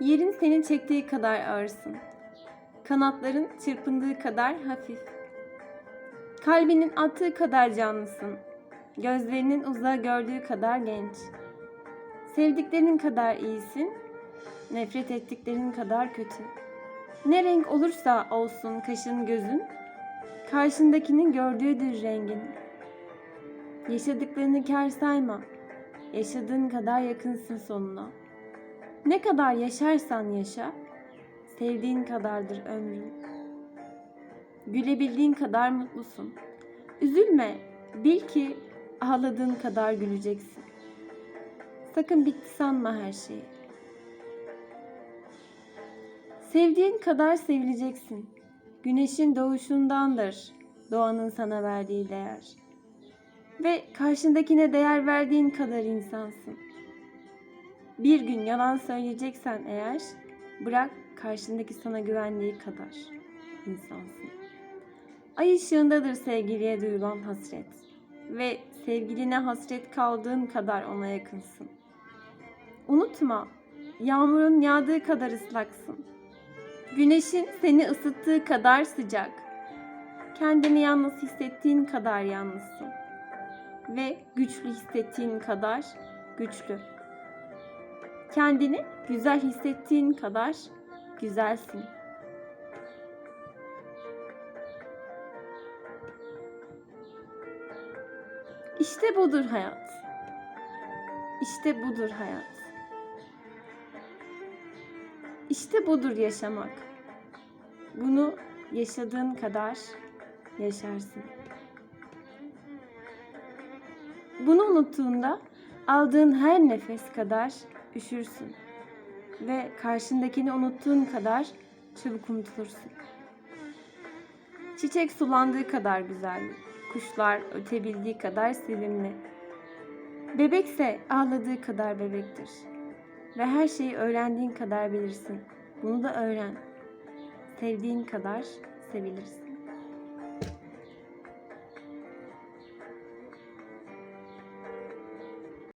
Yerin senin çektiği kadar ağırsın. Kanatların çırpındığı kadar hafif. Kalbinin attığı kadar canlısın. Gözlerinin uzağa gördüğü kadar genç. Sevdiklerinin kadar iyisin. Nefret ettiklerinin kadar kötü. Ne renk olursa olsun kaşın gözün, karşındakinin gördüğüdür rengin. Yaşadıklarını kar sayma. Yaşadığın kadar yakınsın sonuna. Ne kadar yaşarsan yaşa, sevdiğin kadardır ömrün. Gülebildiğin kadar mutlusun. Üzülme, bil ki ağladığın kadar güleceksin. Sakın bitti sanma her şeyi. Sevdiğin kadar sevileceksin. Güneşin doğuşundandır doğanın sana verdiği değer. Ve karşındakine değer verdiğin kadar insansın. Bir gün yalan söyleyeceksen eğer, bırak karşındaki sana güvendiği kadar insansın. Ay ışığındadır sevgiliye duyulan hasret ve sevgiline hasret kaldığın kadar ona yakınsın. Unutma, yağmurun yağdığı kadar ıslaksın. Güneşin seni ısıttığı kadar sıcak. Kendini yalnız hissettiğin kadar yalnızsın. Ve güçlü hissettiğin kadar güçlü. Kendini güzel hissettiğin kadar güzelsin. İşte budur hayat. İşte budur hayat. İşte budur yaşamak. Bunu yaşadığın kadar yaşarsın. Bunu unuttuğunda aldığın her nefes kadar üşürsün ve karşındakini unuttuğun kadar çabuk unutulursun. Çiçek sulandığı kadar güzel, kuşlar ötebildiği kadar sevimli. Bebekse ağladığı kadar bebektir. Ve her şeyi öğrendiğin kadar bilirsin. Bunu da öğren. Sevdiğin kadar sevilirsin.